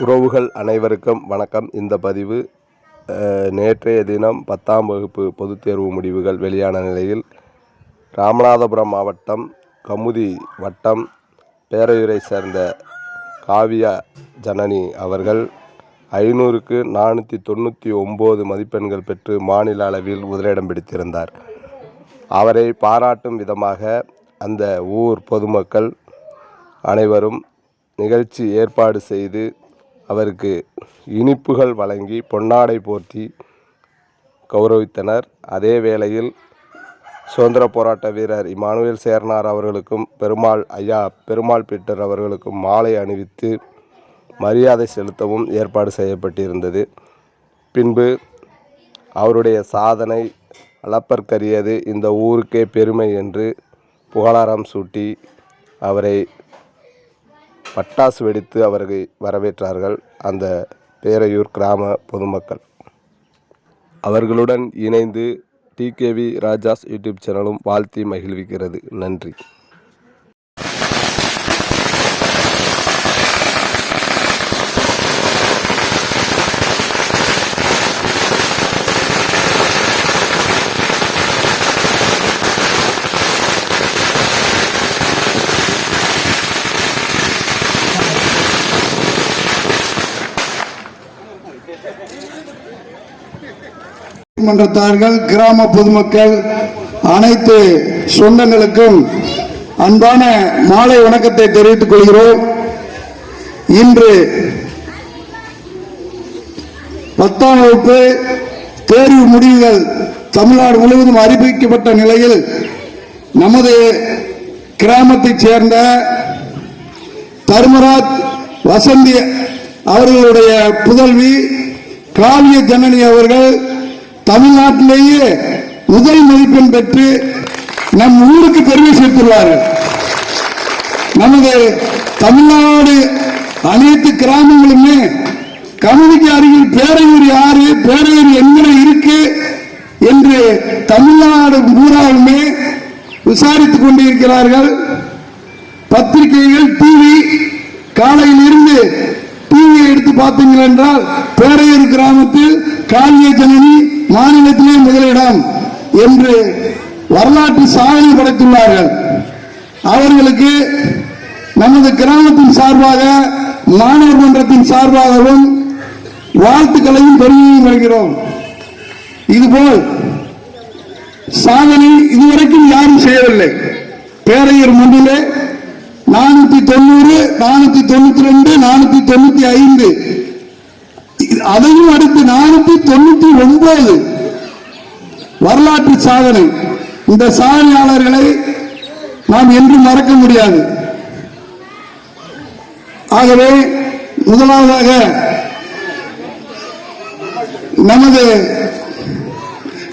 உறவுகள் அனைவருக்கும் வணக்கம். இந்த பதிவு நேற்றைய தினம் பத்தாம் வகுப்பு பொதுத் தேர்வு முடிவுகள் வெளியான நிலையில் ராமநாதபுரம் மாவட்டம் கமுதி வட்டம் பேரையூரை சேர்ந்த காவியா ஜனனி அவர்கள் ஐநூறுக்கு நானூற்றி தொண்ணூற்றி ஒம்பது மதிப்பெண்கள் பெற்று மாநில அளவில் முதலிடம் பிடித்திருந்தார். அவரை பாராட்டும் விதமாக அந்த ஊர் பொதுமக்கள் அனைவரும் நிகழ்ச்சி ஏற்பாடு செய்து அவருக்கு இனிப்புகள் வழங்கி பொன்னாடை போர்த்தி கௌரவித்தனர். அதே வேளையில் சுதந்திர போராட்ட வீரர் இமானுவேல் சேர்னார் அவர்களுக்கும் பெருமாள் ஐயா பெருமாள் பீட்டர் அவர்களுக்கும் மாலை அணிவித்து மரியாதை செலுத்தவும் ஏற்பாடு செய்யப்பட்டிருந்தது. பின்பு அவருடைய சாதனை அளப்பற்கரியது இந்த ஊருக்கே பெருமை என்று புகழாரம் சூட்டி அவரை பட்டாசு வெடித்து அவரை வரவேற்றார்கள் அந்த பேரையூர் கிராம பொதுமக்கள். அவர்களுடன் இணைந்து டிகேவி ராஜாஸ் யூடியூப் சேனலும் வாழ்த்தி மகிழ்விக்கிறது. நன்றி. மன்றத்தார்கள் கிராம பொதுமக்கள் அனைத்து சொந்தங்களுக்கும் அன்பான மாலை வணக்கத்தை தெரிவித்துக் கொள்கிறோம். இன்று பத்தாம் வகுப்பு தேர்வு முடிவுகள் தமிழ்நாடு முழுவதும் அறிவிக்கப்பட்ட நிலையில் நமது கிராமத்தைச் சேர்ந்த தர்மராஜ் வசந்தி அவர்களுடைய புதல்வி காவிய ஜனனி அவர்கள் தமிழ்நாட்டிலேயே முதல் மதிப்பெண் பெற்று நம் ஊருக்கு பெருமை சேர்த்துள்ளார்கள். நமது தமிழ்நாடு அனைத்து கிராமங்களுமே கமுதிக்கு அருகில் பேரையூர் யாரு பேரையூர் எங்கே இருக்கு என்று தமிழ்நாடு பூராவுமே விசாரித்துக் கொண்டிருக்கிறார்கள். பத்திரிகைகள் டிவி காலையில் இருந்து டிவியை எடுத்து பார்த்தீங்கள் என்றால் பேரையூர் கிராமத்தில் காவிய ஜனனி மாநிலத்திலே முதலிடம் என்று வரலாற்று சாதனை படைத்துள்ளார்கள். அவர்களுக்கு நமது கிராமத்தின் சார்பாக மாணவர் மன்றத்தின் சார்பாகவும் வாழ்த்துக்களையும் பெருமையும் வருகிறோம். இதுபோல் சாதனை இதுவரைக்கும் யாரும் செய்யவில்லை. பேரையூர் மண்ணிலே நானூத்தி தொண்ணூறு நானூத்தி தொண்ணூத்தி ரெண்டு நானூத்தி தொண்ணூத்தி ஐந்து. அதையும் அடுத்து நானூத்தி தொண்ணூத்தி ஒன்பது. வரலாற்று சாதனை. இந்த சாதனையாளர்களை நாம் என்றும் மறக்க முடியாது. ஆகவே முதலாவதாக நமது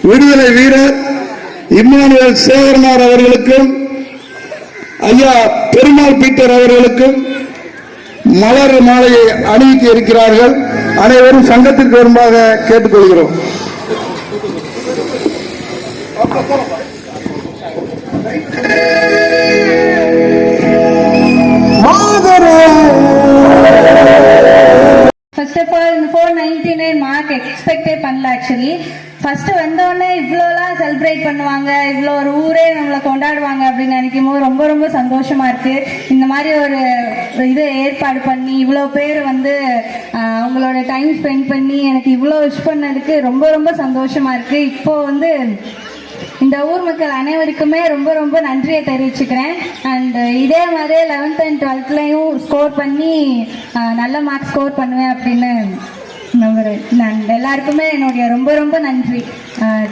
விடுதலை வீரர் இம்மானுவேல் சேகரனார் அவர்களுக்கும் ஐயா பெருமாள் பீட்டர் அவர்களுக்கும் மலர் மாலையை அணிவிக்க இருக்கிறார்கள். அனைவரும் சங்கத்திற்கு வருமாக கேட்டுக்கொள்கிறோம். First of all four ninety nine mark எக்ஸ்பெக்டே பண்ணல ஆக்சுவலி ஃபர்ஸ்ட் வந்தோடனே இவ்வளோலாம் செலிப்ரேட் பண்ணுவாங்க இவ்வளோ ஒரு ஊரே நம்மளை கொண்டாடுவாங்க அப்படின்னு நினைக்கும் போது ரொம்ப ரொம்ப சந்தோஷமா இருக்கு. இந்த மாதிரி ஒரு இது ஏற்பாடு பண்ணி இவ்வளோ பேர் வந்து அவங்களோட டைம் ஸ்பெண்ட் பண்ணி எனக்கு இவ்வளோ விஷ் பண்ணதுக்கு ரொம்ப ரொம்ப சந்தோஷமா இருக்கு. இப்போ வந்து இந்த ஊர் மக்கள் அனைவருக்குமே ரொம்ப ரொம்ப நன்றியை தெரிவிச்சுக்கிறேன். அண்ட் இதே மாதிரி லெவன்த் அண்ட் டுவெல்த்லையும் ஸ்கோர் பண்ணி நல்ல மார்க் ஸ்கோர் பண்ணுவேன் அப்படின்னு நம்புறேன். நான் எல்லாருக்குமே என்னுடைய ரொம்ப ரொம்ப நன்றி.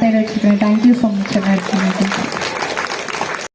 தெரிவிச்சுக்கிறேன். தேங்க்யூ ஸோ மச் எல்லாருக்கும்